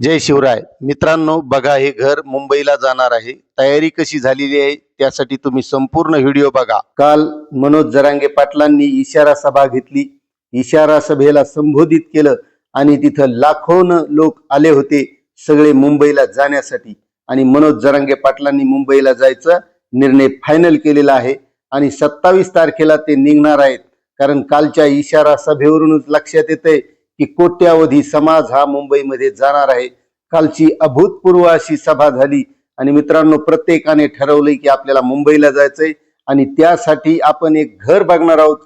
जय शिवराय. मित्रांनो बघा हे घर मुंबईला जाणार आहे. तयारी कशी झालेली आहे त्यासाठी तुम्ही संपूर्ण व्हिडिओ बघा. काल मनोज जरांगे पाटलांनी इशारा सभा घेतली. इशारा सभेला संबोधित केलं आणि तिथं लाखोन लोक आले होते सगळे मुंबईला जाण्यासाठी. आणि मनोज जरांगे पाटलांनी मुंबईला जायचा निर्णय फायनल केलेला आहे. आणि सत्तावीस तारखेला ते निघणार आहेत. कारण कालच्या इशारा सभेवरूनच लक्षात येतंय की कोट्यावधी समाज हा मुंबईमध्ये जाणार आहे. कालची अभूतपूर्व अशी सभा झाली आणि मित्रांनो प्रत्येकाने ठरवलंय की आपल्याला मुंबईला जायचंय आणि त्यासाठी आपण एक घर बघणार आहोत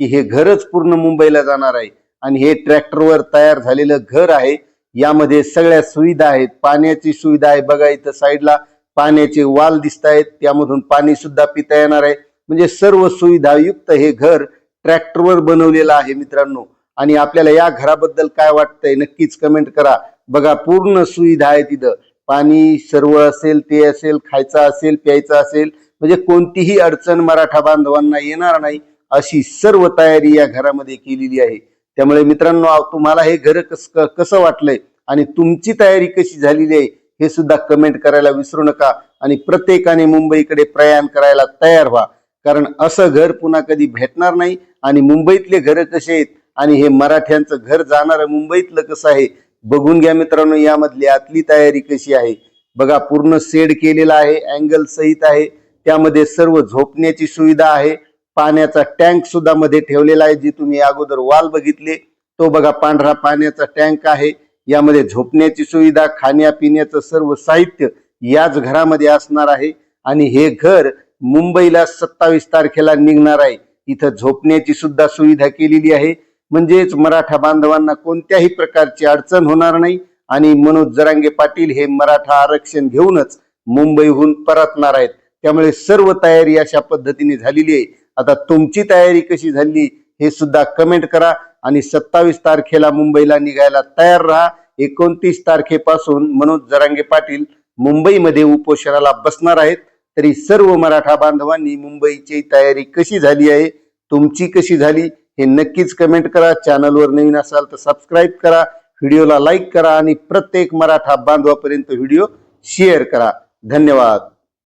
की हे घरच पूर्ण मुंबईला जाणार आहे. आणि हे ट्रॅक्टरवर तयार झालेलं घर आहे. यामध्ये सगळ्या सुविधा आहेत. पाण्याची सुविधा आहे बघा इथं साईडला. पाण्याचे वाल दिसत आहेत. त्यामधून पाणी सुद्धा पिता येणार आहे. म्हणजे सर्व सुविधायुक्त हे घर ट्रॅक्टरवर बनवलेलं आहे मित्रांनो. आणि आपल्याला या घराबद्दल काय वाटतंय नक्कीच कमेंट करा. बघा पूर्ण सुविधा आहे तिथं. पाणी सर्व असेल ते असेल खायचं असेल प्यायचं असेल म्हणजे कोणतीही अडचण मराठा बांधवांना येणार नाही अशी सर्व तयारी या घरामध्ये केलेली आहे. त्यामुळे मित्रांनो तुम्हाला हे घर कस कसं वाटलंय आणि तुमची तयारी कशी झालेली आहे हे सुद्धा कमेंट करायला विसरू नका आणि प्रत्येकाने मुंबईकडे प्रयाण करायला तयार व्हा. कारण असं घर पुन्हा कधी भेटणार नाही आणि मुंबईतले घर कसे आहेत आणि हे मराठ्यांचं घर जाणारं मुंबईतलं कसं आहे? बघून घ्या मित्रांनो यामधली आतली तयारी कशी आहे? बघा पूर्ण सेड केलेला आहे अँगल सहित आहे. त्यामध्ये सर्व झोपण्याची सुविधा आहे. पाण्याचा टँक सुद्धा मध्ये ठेवलेला आहे जी तुम्ही अगोदर वाल बघितले. तो बघा पांढरा पाण्याचा टँक आहे. यामध्ये झोपण्याची सुविधा खाण्यापिण्याचं सर्व साहित्य याच घरामध्ये असणार आहे. आणि हे घर मुंबईला सत्तावीस तारखेला निघणार आहे. इथं झोपण्याची सुद्धा सुविधा केलेली आहे. म्हणजेच मराठा बांधवांना कोणत्याही प्रकारची अडचण होणार नाही आणि मनोज जरांगे पाटील हे मराठा आरक्षण घेऊनच मुंबईहून परतणार आहेत. त्यामुळे सर्व तयारी अशा पद्धतीने झालेली आहे. आता तुमची तयारी कशी झाली हे सुद्धा कमेंट करा आणि सत्तावीस तारखेला मुंबईला निघायला तयार राहा. एकोणतीस तारखेपासून मनोज जरांगे पाटील मुंबईमध्ये उपोषणाला बसणार आहेत. तरी सर्व मराठा बांधवांनी मुंबईची तयारी कशी झाली आहे? तुमची कशी झाली? हे नक्कीच कमेंट करा. चॅनलवर नवीन असाल तर सबस्क्राईब करा. व्हिडिओला लाईक करा आणि प्रत्येक मराठा बांधवापर्यंत व्हिडिओ शेअर करा. धन्यवाद.